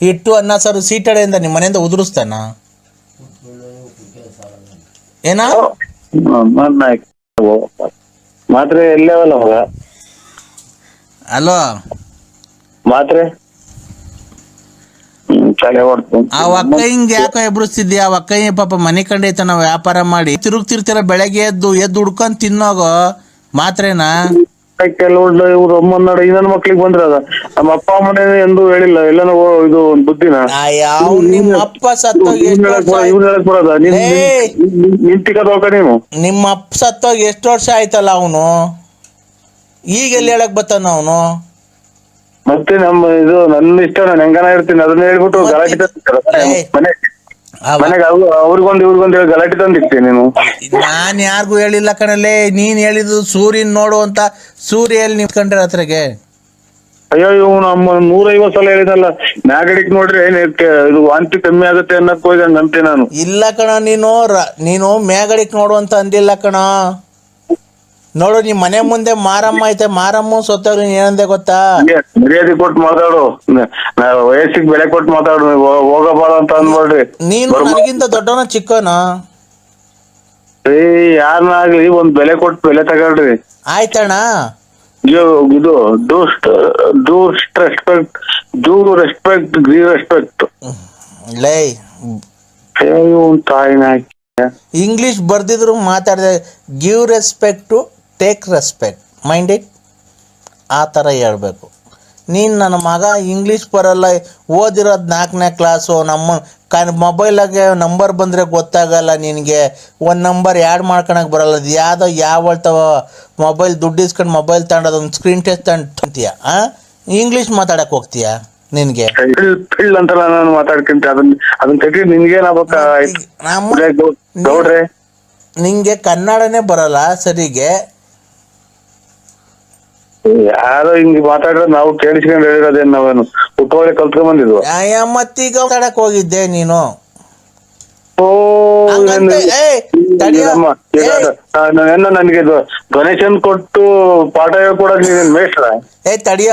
ಇಟ್ಟು ಅನ್ನ ಸಾರು ಸೀಟಡೆಯಿಂದ ನಿಮ್ಮ ಮನೆಯಿಂದ ಉದುರಿಸ್ತಾನ? ಏನ? ಮಾತ್ರೆ ಎಲ್ಲವಲ್ಲ ಮಗ ಅಲೋ? ಮಾತ್ರೆ? ಆ ಒಕ್ಕ ಹಿಂಗ್ ಯಾಕೋ ಎಬ್ರಿಸ್ತಿದ್ಯಾ? ಆ ಒಕ್ಕ ಪಾಪ ಮನೆ ಕಂಡೈತ ನಾವು ವ್ಯಾಪಾರ ಮಾಡಿ. ತಿರುಗ್ತಿರ್ತೀರ ಬೆಳಗ್ಗೆ ಎದ್ದು ಎದ್ದು ಹುಡ್ಕೊಂಡ್ ತಿನ್ನೋಗೋ ಮಾತ್ರೆನಾ? ಕೆಲವು ಇವ್ರು ಅಮ್ಮನ ಇನ್ನೊಂದು ಮಕ್ಳಿಗೆ ಅದ. ನಮ್ಮ ಅಪ್ಪ ಅಮ್ಮನೇ ಎಂದು ಹೇಳಿಲ್ಲ ಎಲ್ಲಾನು ಓ- ಇದು ಒಂದ್ ಬುದ್ಧಿನ ಯಾವ ನಿಮ್ಮ ಅಪ್ಪ ಸತ್ತೋಗಿ ಇವ್ನ್ ಎಷ್ಟು ಹೇಳಕ್ ವರ್ಷ ಬರ- ಇವ್ನ್ ಹೇಳಕ್ ಬರೋದ ನಿನ್ ಏಯ್! ನಿಂತಿಕದ ಹೋಗ ನೀನು? ನಿಮ್ಮ ಅಪ್ಪ ಸತ್ತೋಗಿ ಎಷ್ಟು ವರ್ಷ ಆಯ್ತಲ್ಲ ಅವನು? ಈಗ ಎಲ್ಲಿ ಹೇಳಕ್ ಬರ್ತಾನ ಅವನು? ಮತ್ತೆ ನಮ್ಮ ಇದು ನನ್ನ ಇಷ್ಟ ನಾನು ಹೆಂಗನ ಇರ್ತೀನಿ ಅದನ್ನ ಹೇಳ್ಬಿಟ್ಟು ಗಲಾಟೆ! ಮನೆ ಮನೆಗೆ ಅವ್ರು- ಅವ್ರಿಗೊಂದು ಇವ್ರಿಗೊಂದು ಹೇಳಿ ಗಲಾಟೆ ತಂದಿರ್ತೀನಿ ನೀನು. ನಾನ್ ಯಾರಿಗೂ ಹೇಳಿಲ್ಲ ಕಣಲೆ ನೀನ್ ಹೇಳಿದ್ದು ಸೂರ್ಯನ್ ನೋಡು ಅಂತ ಸೂರ್ಯ ಎಲ್ಲಿ ನಿಂತ್ಕೊಂಡ್ರೆ ಹತ್ರಗೆ ಅಯ್ಯೋ ಇವ್ ನಮ್ಮ ನೂರೈವತ್ ಸಲ ಹೇಳಿದಲ್ಲ ಮ್ಯಾಗಡಿಕ್ ನೋಡ್ರಿ ಏನ್ ಇದು ವಾಂತಿ ಕಮ್ಮಿ ಆಗುತ್ತೆ ಅನ್ನಕ್ ಹೋಗಿ ಅಂತೆ ನಾನು. ಇಲ್ಲ ಕಣ ನೀನು ರ- ನೀನು ಮ್ಯಾಗಡಿಕ್ ನೋಡು ಅಂತ ಅಂದಿಲ್ಲ ಕಣ. ನೋಡು ನಿಮ್ ಮನೆ ಮುಂದೆ ಮಾರಮ್ಮ ಐತೆ ಮಾರಮ್ಮ ಸೊತ್ತವ್ರು ನೀನ್ ಏನಂದೆ ಗೊತ್ತಾ? ಮರ್ಯಾದೆ ಕೊಟ್ಟು ಮಾತಾಡು. ನ- ವಯಸ್ಸಿಗೆ ಬೆಲೆ ಕೊಟ್ಟು ಮಾತಾಡು ನೀವು ಹೋ- ಹೋಗಬಾರ ಅಂತ ಅನ್ಬೋಡ್ರಿ ನೀನು ನನಗಿಂತ ದೊಡ್ಡವನ ಚಿಕ್ಕವನ? ಏ ಯಾರನ್ನಾಗ್ಲಿ ಒಂದ್ ಬೆಲೆ ಕೊಟ್ಟು ಬೆಲೆ ತಗೊಳ್ರಿ. ಆಯ್ತಣ್ಣ. ಇದು ಇದು do do respect do respect green respect ಲೈ ತಾಯಿನ ಇಂಗ್ಲಿಷ್ ಬರ್ದಿದ್ರು ಮಾತಾಡಿದೆ give respect take respect mind it ಆ ಥರ ಹೇಳಬೇಕು. ನೀನು ನನ್ನ ಮಗ ಇಂಗ್ಲೀಷ್ ಬರಲ್ಲ ಓದಿರೋದು ನಾಲ್ಕನೇ ಕ್ಲಾಸು ನಮ್ಮ ಕ ಮೊಬೈಲಾಗೆ ನಂಬರ್ ಬಂದರೆ ಗೊತ್ತಾಗಲ್ಲ ನಿನಗೆ. ಒಂದು ನಂಬರ್ ಆ್ಯಡ್ ಮಾಡ್ಕೊಳಕ್ಕೆ ಬರಲ್ಲ. ಅದು ಯಾವುದೋ ಯಾವ ತವ ಮೊಬೈಲ್ ದುಡ್ಡು ಇಸ್ಕೊಂಡು ಮೊಬೈಲ್ ತಗೊಂಡೋದು ಒಂದು ಸ್ಕ್ರೀನ್ ಟೆಸ್ಟ್ ತಗೊಂತೀಯ ಹಾಂ ಇಂಗ್ಲೀಷ್ ಮಾತಾಡಕ್ಕೆ ಹೋಗ್ತೀಯಾ ನಿನಗೆ? ಅಂತಲ್ಲ ನಾನು ಮಾತಾಡ್ಕೊಂತ ಅದನ್ನ ಅದನ್ನ ತೆಗಿ ನಿನ್ಗೇನಾಗ್ಬೇಕ ನಮ್ಮ ಗೌಡ್ರೆ. ನಿಂಗೆ ಕನ್ನಡನೇ ಬರಲ್ಲ ಸರಿಗೆ. ಯಾರೋ ಹಿಂಗ್ ಮಾತಾಡ್ರೆ ನಾವು ಕೇಳಿಸ್ಕೊಂಡು ಹೇಳಿರೋದೇನ್ ನಾವೇನು? ಹುಟ್ಟೋಳೆ ಕಲ್ತ್ಕೊಂಡ್ ಬಂದಿದ್ವು? ಅಯ್ಯ ಮತ್ತೀಗ ಮಾತಾಡಕ್ ಹೋಗಿದ್ದೆ ನೀನು. ಓ ಹಂಗಂತ ಏಯ್ ತಡಿಯೋ ನನ್ನ ನನಗೆ ಡೊನೇಷನ್ ಕೊಟ್ಟು ಪಾಠ ಹೇಳ್ಕೊಡಕ್ ನೀವೇನ್ ಮೇಷ್ಟ್ರ ಏ ತಡಿಯ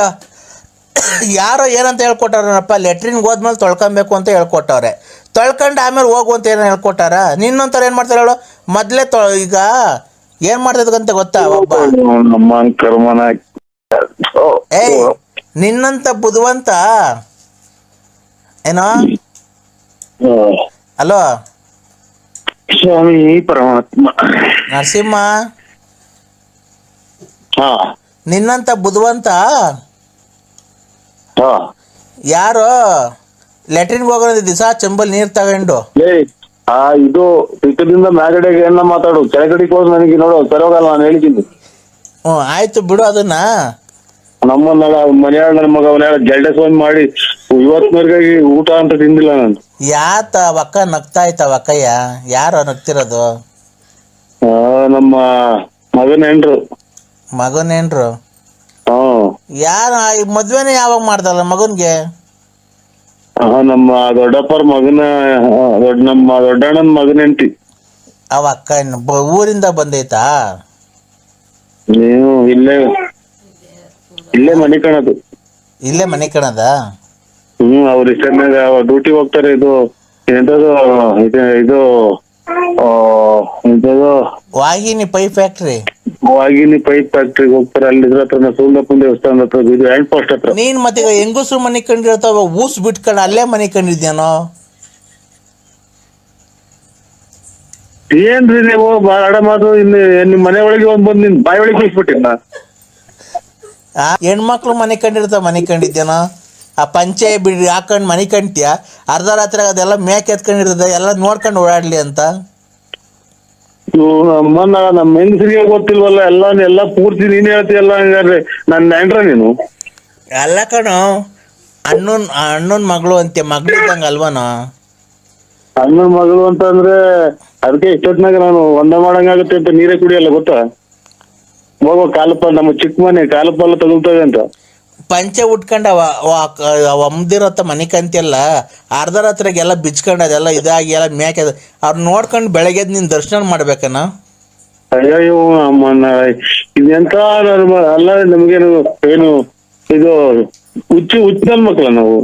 ಯಾರೋ ಏನಂತ ಹೇಳ್ಕೊಟ್ಟಾರನಪ್ಪ ಲೆಟ್ರಿನ್ ಹೋದ್ಮೇಲೆ ತೊಳ್ಕೊಬೇಕು ಅಂತ ಹೇಳ್ಕೊಟ್ಟವ್ರೆ. ತೊಳ್ಕೊಂಡು ಆಮೇಲೆ ಹೋಗು ಅಂತ ಏನೋ ಹೇಳ್ಕೊಟ್ಟಾರ? ನಿನ್ನಂತರ ಏನು ಮಾಡ್ತಾರೆ ಹೇಳು? ಮೊದಲೇ ತೊಳ ಈಗ ಏನು ಮಾಡ್ತದಂತ ಗೊತ್ತಾ ಒಬ್ಬ? ನಮ್ಮ ಕರ್ಮನ ಏಯ್. ನಿನ್ನಂತ ಬುದ್ಧಿವಂತ ಏನೋ. ಅಲೋ? ಸ್ವಾಮಿ ಪರಮಾತ್ಮ. ನರಸಿಂಹ? ಹಾ. ನಿನ್ನಂತ ಬುದ್ಧಿವಂತ? ಹಾ. ಯಾರು? ಲೆಟ್ರಿನ್ಗೆ ಹೋಗೋ ದಿವಸ ಚಂಬಲ್ ನೀರ್ ತಗೊಂಡು? ಏಯ್ ಆ ಇದು ಪಿಕ್ಕದಿಂದ ಮ್ಯಾಗಡೆ ಏನ ಮಾತಾಡು? ಕೆಳಗಡೆ ಹೋದ್ ನನಗೆ ನೋಡು ಸರೋಗಲ್ಲ ನಾನು ಹೇಳಿದ್ದೀನಿ ಹ್ಞೂ ಆಯ್ತು ಬಿಡು ಅದನ್ನ. ನಮ್ಮ ಮನೆಯಾಳ ನನ್ನ ಮಗ ಮನೆಯಾಳ ಸ್ವಾಮಿ ಮಾಡಿ ಇವತ್ತಿನವರೆಗಾಗಿ ಊಟ ಅಂತ ತಿಂದಿಲ್ಲ ನಾನು. ಯಾತ ಅವಕ್ಕ ನಗ್ತಾ ಇತ್ತ ಅಕ್ಕಯ್ಯ ಯಾರು ನಗ್ತಿರೋದು? ಆ, ನಮ್ಮ ಮಗನ ಹೆಂಡ್ರು. ಮಗನೇನ್ರು ಹ್ಮ್ ಯಾರು ಮದ್ವೆನೇ ಯಾವಾಗ ಮಾಡ್ದಲ್ಲ ಮಗನ್ಗೆ? ಆ, ನಮ್ಮ ದೊಡ್ಡಪ್ಪರ ಮಗನ ಆ, ದೊಡ್ಡ ನಮ್ಮ ದೊಡ್ಡಣ್ಣನ ಮಗನ ಹೆಂಡತಿ. ಅವ ಅಕ್ಕ ಇನ್ನು ಬ- ಊರಿಂದ ಬಂದೈತಾ? ನೀವು ಇಲ್ಲೇ ಇಲ್ಲೇ ಮನೆ ಕಾಣದು. ಇಲ್ಲೇ ಮನೆ ಕಣದ? ಹ್ಮ್ ಅವ್ರ ಇಷ್ಟನಾಗ ಡ್ಯೂಟಿ ಹೋಗ್ತಾರೆ ಇದು ಎಂತದು ಇದು ಎಂತದು? ವಾಹಿನಿ ಪೈ ಫ್ಯಾಕ್ಟ್ರಿ ವಾಗಿನಿ ಪೈಪ್ ಫ್ಯಾಕ್ಟ್ರಿಗೆ ಹೋಗ್ತಾರೆ ಅಲ್ಲಿ ಇದ್ರ ಹತ್ರ ಸೂರ್ಯಪ್ಪನ ದೇವಸ್ಥಾನದ ಹತ್ರ ಇದು ಹ್ಯಾಂಡ್ ಪೋಸ್ಟ್ ಹತ್ರ. ನೀನ್ ಈಗ ಹೆಂಗಸ್ರು ಮನೆ ಕಂಡಿರ್ತಾವ ಊಸ್ ಬಿಟ್ಕೊಂಡು ಅಲ್ಲೇ ಮನೆ ಕಂಡಿದ್ಯಾನೋ? ಏನ್ರಿ ನೀವು ಬಾಡ ಮಾತು ಇನ್ನು ನಿಮ್ ಮನೆ ಒಳಗೆ ಒಂದ್ ಬಂದ್ ನಿನ್ ಬಾಯಿ ಒಳಗೆ ಕೂಸ್ಬಿಟ್ಟಿನ ಆ? ಹೆಣ್ಮಕ್ಳು ಮನೆ ಕಂಡಿರ್ತಾವ ಮನೆ ಕಂಡಿದ್ದೇನ? ಆ ಪಂಚೆ ಬಿಡಿ ಹಾಕೊಂಡು ಮನೆ ಕಂಡ್ತೀಯ ಅರ್ಧ ರಾತ್ರಿ ಅದೆಲ್ಲ ಮೇಕ್ ಎತ್ಕೊಂಡಿರ್ತದೆ ಎಲ್ಲ ನೋಡ್ಕೊಂಡು ಓಡಾಡ್ಲಿ ಅಂತ? ನಮ್ಮನ್ನ ನಮ್ಮ ಹೆಂಗಸರಿಗೆ ಗೊತ್ತಿಲ್ವಲ್ಲ ಎಲ್ಲ ಎಲ್ಲ ಪೂರ್ತಿ ನೀನ್ ಹೇಳ್ತೀಯಲ್ಲ ಹಂಗಾದ್ರೆ ನನ್ನ ನೆಂಟ್ರ ನೀನು. ಅಲ್ಲ ಕಣೋ ಅಣ್ಣನ್ ಅಣ್ಣನ ಮಗಳು ಅಂತೆ ಇದ್ದಂಗ ಅಲ್ವನೋ? ಅಣ್ಣನ ಮಗಳು ಅಂತಂದ್ರೆ ಅದಕ್ಕೆ ಇಷ್ಟೊತ್ತಿನಾಗ ನಾನು ಒಂದ ಮಾಡಂಗಾಗುತ್ತೆ ಅಂತ ನೀರೇ ಕುಡಿಯಲ್ಲ ಗೊತ್ತಾ? ಹೋಗೋ ಕಾಲಪ್ಪ ನಮ್ಮ ಚಿಕ್ಕ ಮನೆ ಕಾಲುಪಲ್ಲ ತಗೊಳ್ತವೆ ಅಂತ. ಪಂಚೆ ಉಟ್ಕೊಂಡ ಅಮ್ದಿರತ್ತ ಮನೆ ಕಂತೆಲ್ಲ ಅರ್ಧ ರಾತ್ರಿಗೆಲ್ಲ ಬಿಚ್ಕೊಂಡು ಅದೆಲ್ಲ ಇದಾಗಿ ಎಲ್ಲ ಮೇಕೆ ಅವ್ರು ನೋಡ್ಕೊಂಡು ಬೆಳಗ್ಗೆ ನೀನು ದರ್ಶನ ಮಾಡ್ಬೇಕನ? ಅಯ್ಯೋ ಅಮ್ಮನ ಇದೆಂತ ಅಲ್ಲ ನಮ್ಗೇನು ಏನು ಇದು ಹುಚ್ಚು ಹುಚ್ಚಿನ ಮಕ್ಳ ನಾವು.